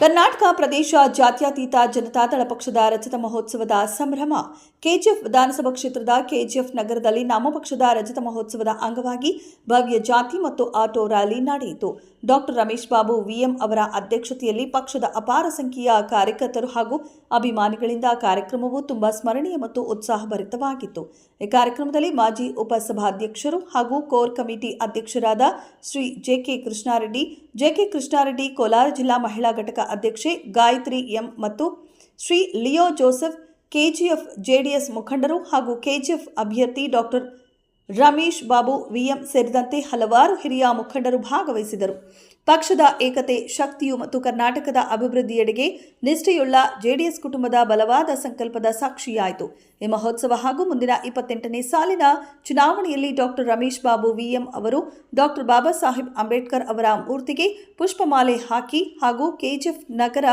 ಕರ್ನಾಟಕ ಪ್ರದೇಶ ಜಾತ್ಯತೀತ ಜನತಾದಳ ಪಕ್ಷದ ರಜತ ಮಹೋತ್ಸವದ ಸಂಭ್ರಮ. ಕೆಜಿಎಫ್ ವಿಧಾನಸಭಾ ಕ್ಷೇತ್ರದ ಕೆಜಿಎಫ್ ನಗರದಲ್ಲಿ ನಾಮಪಕ್ಷದ ಪಕ್ಷದ ರಜತ ಮಹೋತ್ಸವದ ಅಂಗವಾಗಿ ಭವ್ಯ ಜಾತಿ ಮತ್ತು ಆಟೋ ರ್ಯಾಲಿ ನಡೆಯಿತು. ಡಾಕ್ಟರ್ ರಮೇಶ್ ಬಾಬು, ವಿಎಂ ಅವರ ಅಧ್ಯಕ್ಷತೆಯಲ್ಲಿ ಪಕ್ಷದ ಅಪಾರ ಸಂಖ್ಯೆಯ ಕಾರ್ಯಕರ್ತರು ಹಾಗೂ ಅಭಿಮಾನಿಗಳಿಂದ ಕಾರ್ಯಕ್ರಮವು ತುಂಬಾ ಸ್ಮರಣೀಯ ಮತ್ತು ಉತ್ಸಾಹಭರಿತವಾಗಿತ್ತು. ಈ ಕಾರ್ಯಕ್ರಮದಲ್ಲಿ ಮಾಜಿ ಉಪಸಭಾಧ್ಯಕ್ಷರು ಹಾಗೂ ಕೋರ್ ಕಮಿಟಿ ಅಧ್ಯಕ್ಷರಾದ ಶ್ರೀ ಜೆಕೆ ಕೃಷ್ಣಾರೆಡ್ಡಿ ಜೆಕೆ ಕೃಷ್ಣಾರೆಡ್ಡಿ, ಕೋಲಾರ ಜಿಲ್ಲಾ ಮಹಿಳಾ ಘಟಕ ಅಧ್ಯಕ್ಷೆ ಗಾಯತ್ರಿ ಎಂ ಮತ್ತು Shri Leo Joseph KGF JDS ಮುಖಂಡರು ಹಾಗೂ ಕೆಜಿಎಫ್ ಅಭ್ಯರ್ಥಿ ಡಾಕ್ಟರ್ ರಮೇಶ್ ಬಾಬು, ವಿಎಂ ಸೇರಿದಂತೆ ಹಲವಾರು ಹಿರಿಯ ಮುಖಂಡರು ಭಾಗವಹಿಸಿದರು. ಪಕ್ಷದ ಏಕತೆ, ಶಕ್ತಿಯು ಮತ್ತು ಕರ್ನಾಟಕದ ಅಭಿವೃದ್ಧಿಯೆಡೆಗೆ ನಿಷ್ಠೆಯುಳ್ಳ ಜೆಡಿಎಸ್ ಕುಟುಂಬದ ಬಲವಾದ ಸಂಕಲ್ಪದ ಸಾಕ್ಷಿಯಾಯಿತು. ಈ ಮಹೋತ್ಸವ ಹಾಗೂ ಮುಂದಿನ ಇಪ್ಪತ್ತೆಂಟನೇ ಸಾಲಿನ ಚುನಾವಣೆಯಲ್ಲಿ ಡಾಕ್ಟರ್ ರಮೇಶ್ ಬಾಬು, ವಿಎಂ ಅವರು ಡಾಕ್ಟರ್ ಬಾಬಾ ಸಾಹೇಬ್ ಅಂಬೇಡ್ಕರ್ ಅವರ ಮೂರ್ತಿಗೆ ಪುಷ್ಪಮಾಲೆ ಹಾಕಿ ಹಾಗೂ ಕೆಜಿಎಫ್ ನಗರ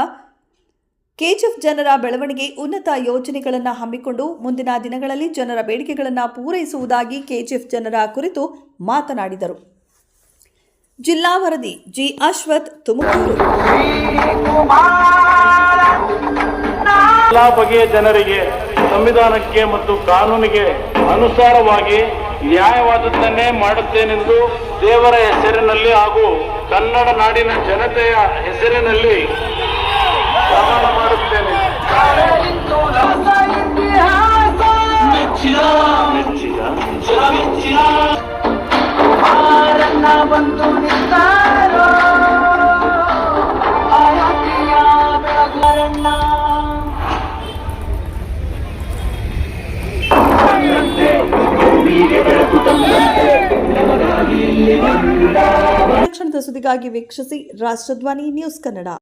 ಕೆಜಿಎಫ್ ಜನರ ಬೆಳವಣಿಗೆ ಉನ್ನತ ಯೋಜನೆಗಳನ್ನು ಹಮ್ಮಿಕೊಂಡು ಮುಂದಿನ ದಿನಗಳಲ್ಲಿ ಜನರ ಬೇಡಿಕೆಗಳನ್ನು ಪೂರೈಸುವುದಾಗಿ ಕೆಜಿಎಫ್ ಜನರ ಕುರಿತು ಮಾತನಾಡಿದರು. ಜಿಲ್ಲಾ ವರದಿ ಜಿ. ಅಶ್ವಥ್, ತುಮಕೂರು. ಎಲ್ಲಾ ಬಗೆಯ ಜನರಿಗೆ ಸಂವಿಧಾನಕ್ಕೆ ಮತ್ತು ಕಾನೂನಿಗೆ ಅನುಸಾರವಾಗಿ ನ್ಯಾಯವಾದದ್ದನ್ನೇ ಮಾಡುತ್ತೇನೆಂದು ದೇವರ ಹೆಸರಿನಲ್ಲಿ ಹಾಗೂ ಕನ್ನಡ ನಾಡಿನ ಜನತೆಯ ಹೆಸರಿನಲ್ಲಿ ಪ್ರಮಾಣ ಮಾಡುತ್ತೇನೆ ಮೆಚ್ಚಿದ ಮೆಚ್ಚಿದ ಮೆಚ್ಚಿದ ಬಂತು ನಿಂತಾರೋ ಆರತಿಯ ಬೆಳಗುರಣ್ಣ ಕ್ಷಣದ ಸುದ್ದಿಗಾಗಿ ವೀಕ್ಷಿಸಿ ರಾಷ್ಟ್ರಧ್ವನಿ ನ್ಯೂಸ್ ಕನ್ನಡ